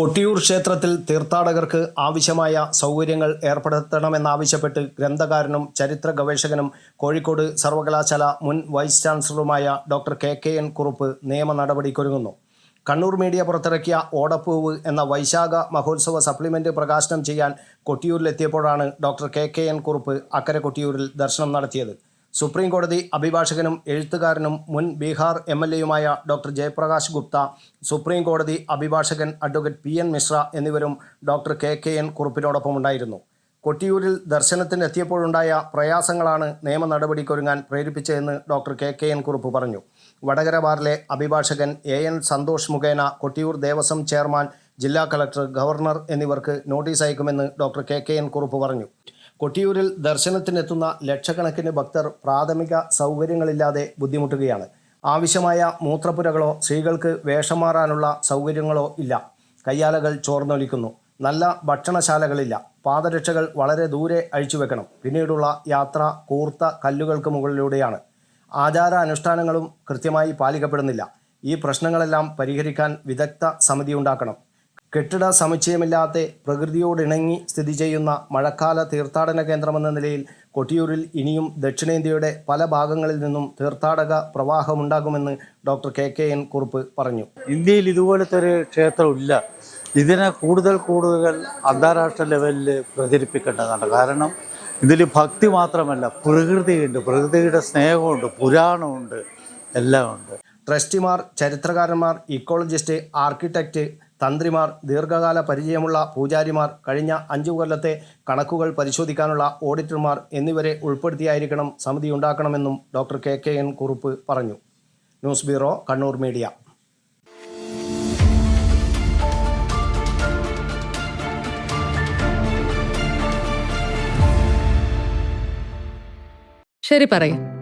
കൊട്ടിയൂർ ക്ഷേത്രത്തിൽ തീർത്ഥാടകർക്ക് ആവശ്യമായ സൗകര്യങ്ങൾ ഏർപ്പെടുത്തണമെന്നാവശ്യപ്പെട്ട് ഗ്രന്ഥകാരനും ചരിത്ര ഗവേഷകനും കോഴിക്കോട് സർവകലാശാല മുൻ vice ചാൻസലറുമായ doctor K K N Kurup നിയമ നടപടിക്കൊരുങ്ങുന്നു. കണ്ണൂർ മീഡിയ പുറത്തിറക്കിയ ഓടപ്പൂവ് എന്ന വൈശാഖ മഹോത്സവ സപ്ലിമെന്റ് പ്രകാശനം ചെയ്യാൻ കൊട്ടിയൂരിലെത്തിയപ്പോഴാണ് doctor K K N Kurup അക്കരെ കൊട്ടിയൂരിൽ ദർശനം നടത്തിയത്. സുപ്രീം കോടതി അഭിഭാഷകനും എഴുത്തുകാരനും മുൻ ബീഹാർ എം എൽ എയുമായ ഡോക്ടർ ജയപ്രകാശ് ഗുപ്ത സുപ്രീം കോടതി അഭിഭാഷകൻ അഡ്വക്കേറ്റ് പി എൻ മിശ്ര എന്നിവരും ഡോക്ടർ കെ കെ എൻ കുറുപ്പിനോടൊപ്പം ഉണ്ടായിരുന്നു. കൊട്ടിയൂരിൽ ദർശനത്തിനെത്തിയപ്പോഴുണ്ടായ പ്രയാസങ്ങളാണ് നിയമ നടപടിക്കൊരുങ്ങാൻ പ്രേരിപ്പിച്ചതെന്ന് doctor K K N Kurup പറഞ്ഞു. വടകര ബാറിലെ അഭിഭാഷകൻ എ എൻ സന്തോഷ് മുഖേന കൊട്ടിയൂർ ദേവസ്വം ചെയർമാൻ ജില്ലാ കളക്ടർ ഗവർണർ എന്നിവർക്ക് notice അയക്കുമെന്ന് doctor K K N Kurup പറഞ്ഞു. കൊട്ടിയൂരിൽ ദർശനത്തിനെത്തുന്ന ലക്ഷക്കണക്കിന് ഭക്തർ പ്രാഥമിക സൗകര്യങ്ങളില്ലാതെ ബുദ്ധിമുട്ടുകയാണ്. ആവശ്യമായ മൂത്രപ്പുരകളോ സ്ത്രീകൾക്ക് വേഷം മാറാനുള്ള സൗകര്യങ്ങളോ ഇല്ല. കയ്യാലകൾ ചോർന്നൊലിക്കുന്നു. നല്ല ഭക്ഷണശാലകളില്ല. പാദരക്ഷകൾ വളരെ ദൂരെ അഴിച്ചു വെക്കണം. പിന്നീടുള്ള യാത്ര കൂർത്ത കല്ലുകൾക്ക് മുകളിലൂടെയാണ്. ആചാര അനുഷ്ഠാനങ്ങളും കൃത്യമായി പാലിക്കപ്പെടുന്നില്ല. ഈ പ്രശ്നങ്ങളെല്ലാം പരിഹരിക്കാൻ വിദഗ്ധ സമിതി ഉണ്ടാക്കണം. കെട്ടിട സമുച്ചയമില്ലാതെ പ്രകൃതിയോടിണങ്ങി സ്ഥിതി ചെയ്യുന്ന മഴക്കാല തീർത്ഥാടന കേന്ദ്രമെന്ന നിലയിൽ കൊട്ടിയൂരിൽ ഇനിയും ദക്ഷിണേന്ത്യയുടെ പല ഭാഗങ്ങളിൽ നിന്നും തീർത്ഥാടക പ്രവാഹമുണ്ടാകുമെന്ന് doctor K K N Kurup പറഞ്ഞു. ഇന്ത്യയിൽ ഇതുപോലത്തെ ഒരു ക്ഷേത്രമില്ല. ഇതിനെ കൂടുതൽ കൂടുതൽ അന്താരാഷ്ട്ര ലെവലിൽ പ്രചരിപ്പിക്കേണ്ടതാണ്. കാരണം ഇതിൽ ഭക്തി മാത്രമല്ല പ്രകൃതിയുണ്ട്. പ്രകൃതിയുടെ സ്നേഹമുണ്ട് പുരാണമുണ്ട് എല്ലാം ഉണ്ട് ട്രസ്റ്റിമാർ ചരിത്രകാരന്മാർ ഇക്കോളജിസ്റ്റ് ആർക്കിടെക്റ്റ് തന്ത്രിമാർ ദീർഘകാല പരിചയമുള്ള പൂജാരിമാർ കഴിഞ്ഞ അഞ്ചു കൊല്ലത്തെ കണക്കുകൾ പരിശോധിക്കാനുള്ള ഓഡിറ്റർമാർ എന്നിവരെ ഉൾപ്പെടുത്തിയായിരിക്കണം സമിതി ഉണ്ടാക്കണമെന്നും doctor K K N Kurup പറഞ്ഞു. News bureau Kannur media. ശരി പറയ.